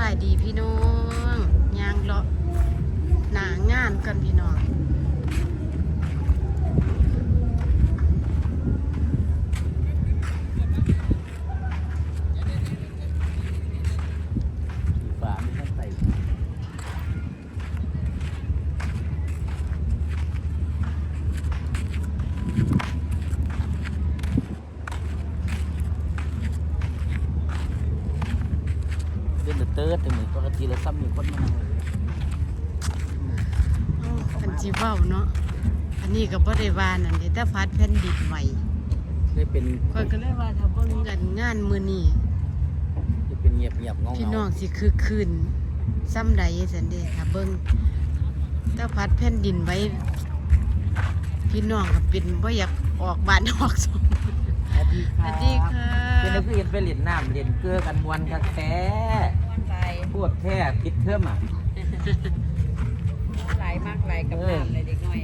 บายดีพี่น้องยางเลาะหนางานกันพี่น้อง ฝาไม่ต้องใส่เล่นเตอร์ แต่เหมือนปกติแล้วซ้ำมีคนมานั่งเลยโอ้คันจีเว้าเนาะ อันนี้ก็บ่ได้ว่านั่นเด้แต่พัดแผ่นดินไหวได้เป็นข้อยก็เลยว่าถ้าเบิ่งกันงานมื้อนี้ได้เป็นเงียบเงียบๆเงาพี่เงาน้องสิคือคืนซ้ำใดซั่นเด้ถ้าเบิ่งถ้าพัดแผ่นดินไว้ พี่น้องก็เป็นบ่อยากออกบ้านออกซองสวัสดีสค่ะวัสดีค่ะเป็นนักเรียนไปเรียนน้ำเรียนเกลือกันมวนกันแท้ พวกแท้คิดเทิมอะหลายมากหลายกับน้ำเลยเด็กน้อย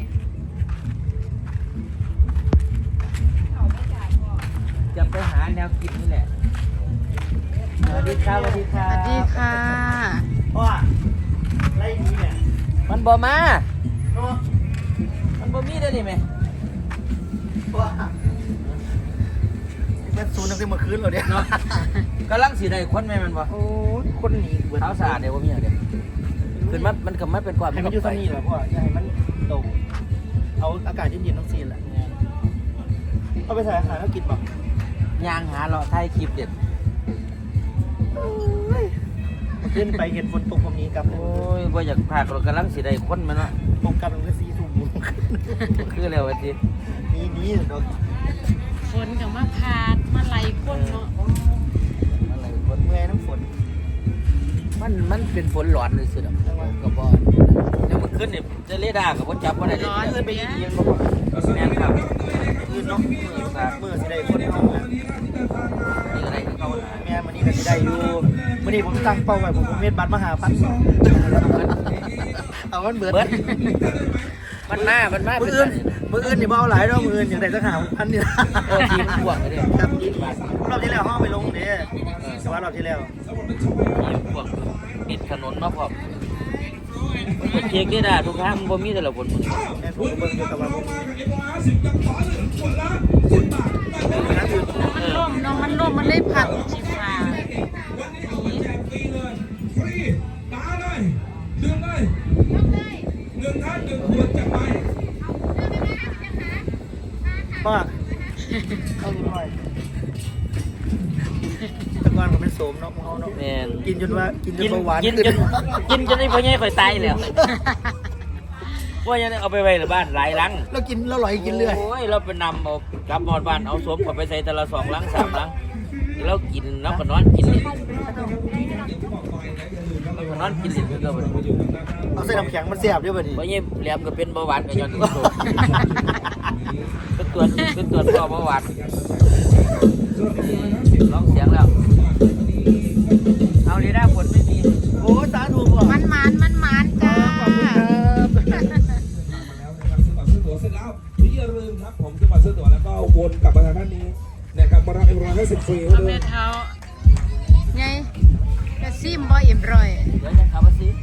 จะไปหาแนวคิดนี่แหละ สวัสดีครับสวัสดีครัสบวัสดีค่ะพ่อไล่นี้เนี่ย มันบ่มาก็มันบ่มีได้นี่ไหมพ่อเป็นศูนย์ตั้งแต่เมื่อคืนเหรอเนี่ยเนาะ กำลังสีได้คนไหมมันบ่โอ้ยคนหนีเบิดเท้าสะอาดเดี๋ยวบ่มีอะไรขึ้นมามันก็ไม่เป็นความให้มันอยู่ตรงนี้เหรอพ่ออย่าให้มันตกเอาอากาศเย็นๆต้องซีนแหละเอาไปใส่อาหารแล้วกินป่ะยางหาเลาะถ่ายคลิปเด็ดขึ้นไปเห็นฝนตกผมนี้กลับเลยโอ้ยบ่อยากพากเรากำลังสีได้คนมันว่าตกกลับมันก็ซีสูงคือแล้วว่าสินี้นี้เนาะฝนกับมาพาดมาไล่คนเนาะ มันมันเป็นฝนหลอนเลยสุดอะก็บ่แล้วมันขึ้นนี่จะเรดาร์ก็บ่จับบ่ได้เด้ร้อนขึ้นไปเปียิยงยิงมาบอกแม่นครับขึ้นเนาะเมื่อสิได้คนเข้ามานี่ก็ได้คือเขาน่ะแม่วันนี้ก็สิได้อยู่วันนี้ผมตั้งเป้าไว้ผมเม็ดบัตรมหาพันสองเอาวันเบิดเบิดมันมามันมามืเป็อนอื่นมืออื่นนี่เบาหลายเนาะมืออื่นอย่างไรสักหาพันนี่นะเออทีมันพ่วงไปเด้ครับรอบที่แล้วห้องไปลงเด้แต่ว่ารอบที่แล้วทีมันพ่วง ปิดถนนมาพร้อมมันเช็คได้ด่าทุกทางมันบ่มีแต่ละคนมึงแม่ผมก็เบิ่งอยู่แต่ว่าผมนั่นคือมันล่มเนาะมันล่มมันเลยพัดจีฟ้าฟรีน้าได้ดื่มได้หนึ่งท่านหนึ่งขวดจัดไปพ่อเข้าดูหน่อยแต่ ก่อนผมเป็นโสมเนาะมึงเอาเนาะแม่นกินจนว่ากินจนกินเบาหวานกินจนกินจนไอ้พ่อใหญ่ข่อยตายแล้วว่ายังเอาไปไว้ในบ้านหลายลังแล้วกินแล้วลอยกินเรื่อย โอ้ยเราไปนำเอากลับหอดบ้านเอาสวมเข้าไปใส่แต่ละสองลังสามลังแล้วกินแล้วก็นอนกินเลยแล้วก็นอนกินเลยเพื่อนก็บ่ได้เอาใส่น้ำแข็งมันเสียบด้วยบ่ดิเพราะงี้แหลมก็เป็นเบาหวานก็ย้อนตัวเป็นตัวเป็นตัวพ่อเบาหวานร้องเสียงแล้ว เอาดีได้ผลไม่มี โอ้สาธุพ่อมันหมานมันหมานจ้าขอบคุณครับมาแล้วนะครับซื้อบัตรซื้อตั๋วเสร็จแล้วอย่าลืมครับผมซื้อบัตรซื้อตั๋วแล้วก็วนกลับมาทางด้านนี้นะครับมารับเอ็มร้อยห้าสิบฟรีเอาด้วแม่ยเท้าไงกระซิมบ่เอ็มร้อยเดี๋ยวยังขับมาสิม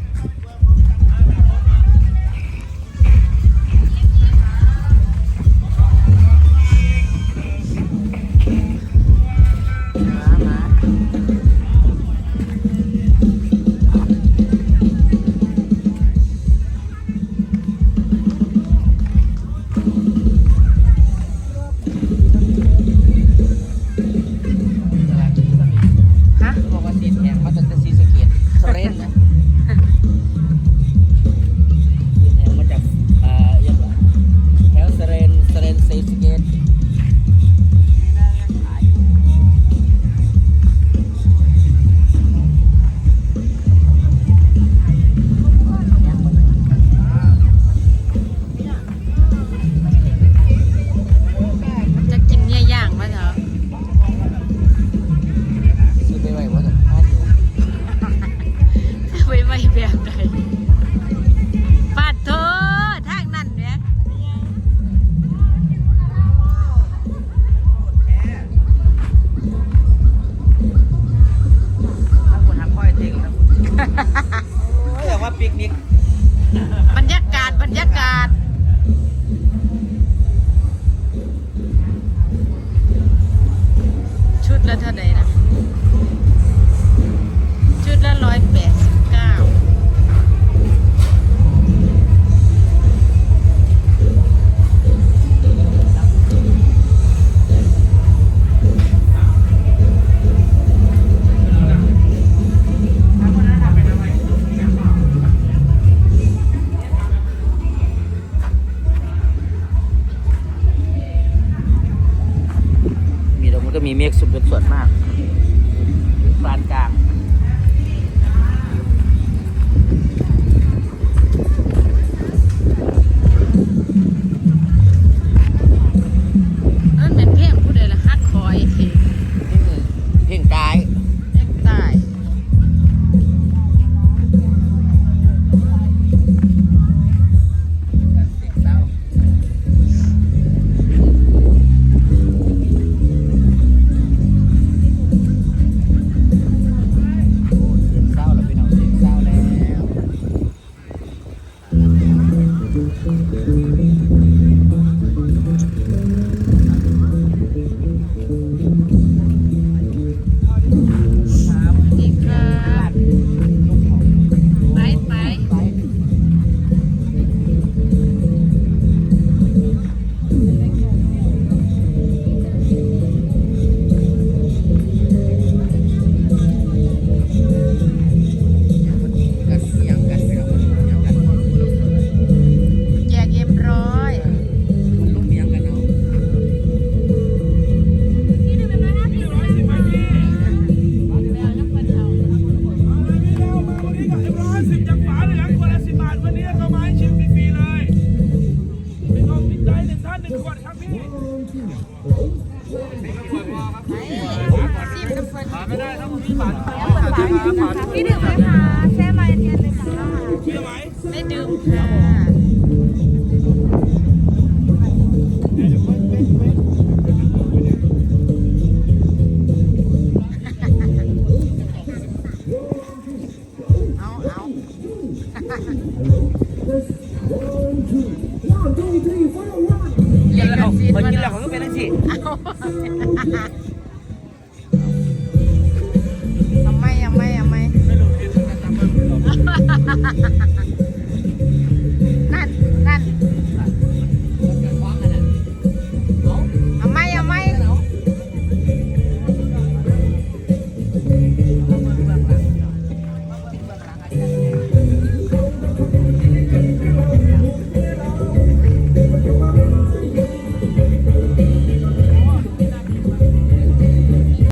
ีเมฆสุดเป็นส่วนมาก พี่ดื่มไหยค่ะ